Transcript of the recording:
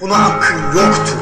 Buna hakkın yoktu.